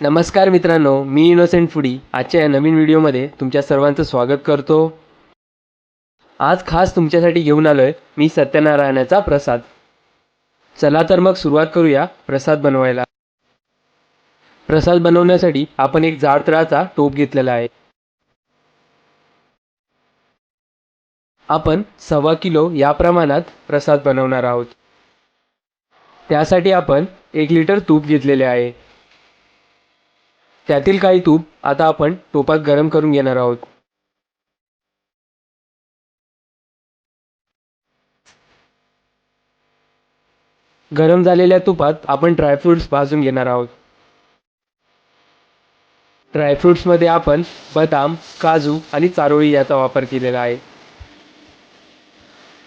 नमस्कार मित्रांनो मी innocent foodie आजच्या या नवीन व्हिडिओमध्ये तुमच्या सर्वांचं स्वागत करतो. आज खास तुमच्यासाठी घेऊन आलो आहे मी सत्यनारायणाचा प्रसाद. चला तर मग सुरुवात करूया प्रसाद बनवायला. प्रसाद बनवण्यासाठी आपण एक जाड तळाचा टोप घेतलेला आहे. आपण सव्वा किलो या प्रमाणात प्रसाद बनवणार आहोत. त्यासाठी आपण एक लिटर तूप घेतलेले आहे. त्यातील काही तूप आता आपण टोपात गरम करून घेणार आहोत. गरम झालेल्या तुपात आपण ड्रायफ्रूट्स भाजून घेणार आहोत. ड्रायफ्रूट्समध्ये आपण बदाम काजू आणि चारोळी याचा वापर केलेला आहे.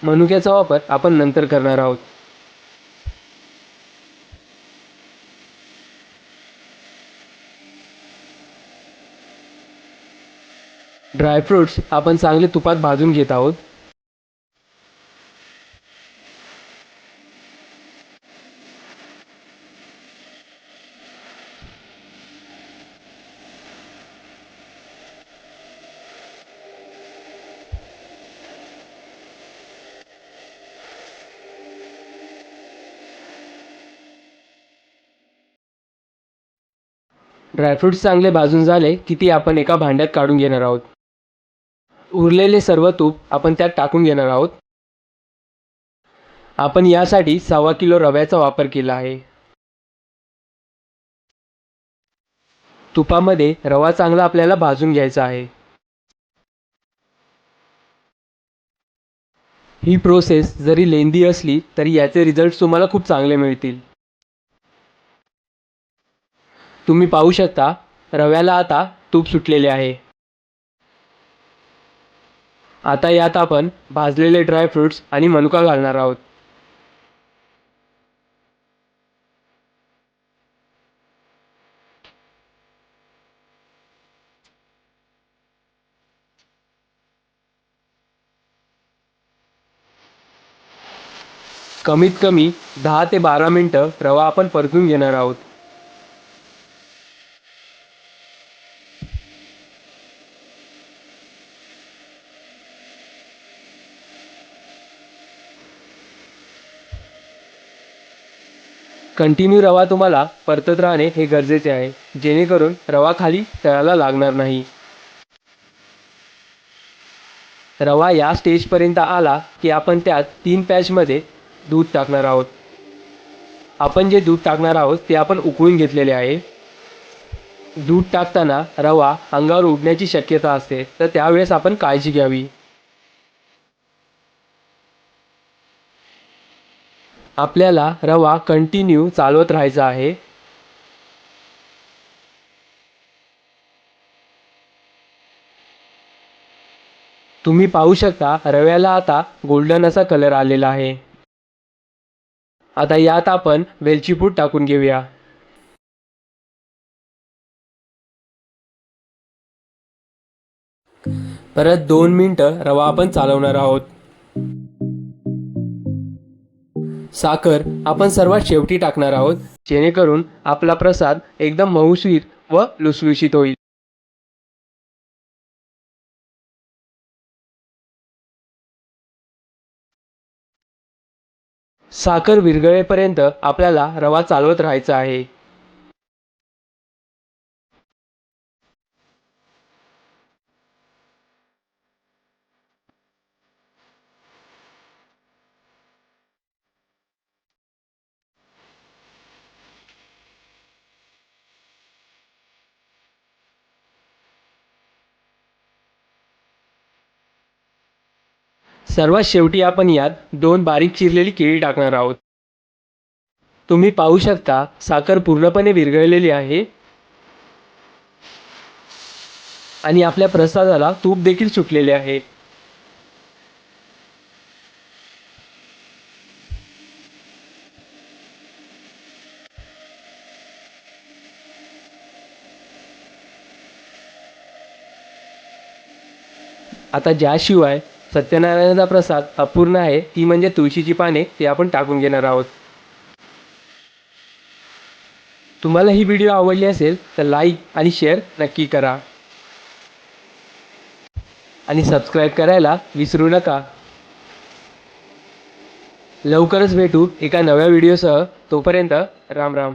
मनुक्याचा वापर आपण नंतर करणार आहोत. ड्रायफ्रूट्स आपण चांगले तुपात भाजून घेत आहोत. ड्रायफ्रूट्स चांगले भाजून झाले की ती आपण एका भांड्यात काढून घेणार आहोत. उरलेले सर्व तूप आपण त्यात टाकून घेणार आहोत. आपण यासाठी सव्वा किलो रव्याचा वापर केला आहे. तुपामध्ये रवा चांगला आपल्याला भाजून घ्यायचा आहे. ही प्रोसेस जरी लेंदी असली तरी याचे रिझल्ट तुम्हाला खूप चांगले मिळतील. तुम्ही पाहू शकता रव्याला आता तूप सुटलेले आहे. आता यात आपण भाजलेले ड्रायफ्रुट्स आणि मनुका घालणार आहोत. कमीत कमी दहा ते बारा मिनटं रवा आपण परतून घेणार आहोत. कंटिन्यू रवा तुम्हाला परतत राहणे हे गरजेचे आहे. जेणेकरून रवा खाली तळाला लागणार नाही. रवा या स्टेजपर्यंत आला की आपण त्यात तीन पॅचमध्ये दूध टाकणार आहोत. आपण जे दूध टाकणार आहोत ते आपण उकळून घेतलेले आहे. दूध टाकताना रवा अंगावर उडण्याची शक्यता असते. तर त्यावेळेस आपण काळजी घ्यावी. आपल्याला रवा कंटिन्यू चालवत राहायचा आहे. तुम्ही पाहू शकता रव्याला आता गोल्डन असा कलर आलेला आहे. आता यात आपण वेलची पूड टाकून घेऊया. परत दोन मिनटं रवा आपण चालवणार आहोत. साखर आपण सर्वात शेवटी टाकणार आहोत जेणेकरून आपला प्रसाद एकदम मऊशीर व लुसलुशीत होईल. साखर विरघळेपर्यंत आपल्याला रवा चालवत राहायचा आहे. सर्वात शेवटी आपण यात दोन बारीक चिरलेली केळी टाकणार आहोत. तुम्ही पाहू शकता साखर पूर्णपणे विरघळलेली आहे. आणि आपल्या प्रसादाला तूप देखील सुटलेले आहे. आता ज्याशिवाय सत्यनारायणाचा प्रसाद अपूर्ण आहे. ती म्हणजे तुळशीची पाने ते आपण टाकून घेणार आहोत. तुम्हाला ही व्हिडिओ आवडली असेल तर लाईक आणि शेअर नक्की करा. आणि सबस्क्राईब करायला विसरू नका. लवकरच भेटू एका नव्या व्हिडिओसह तोपर्यंत राम राम.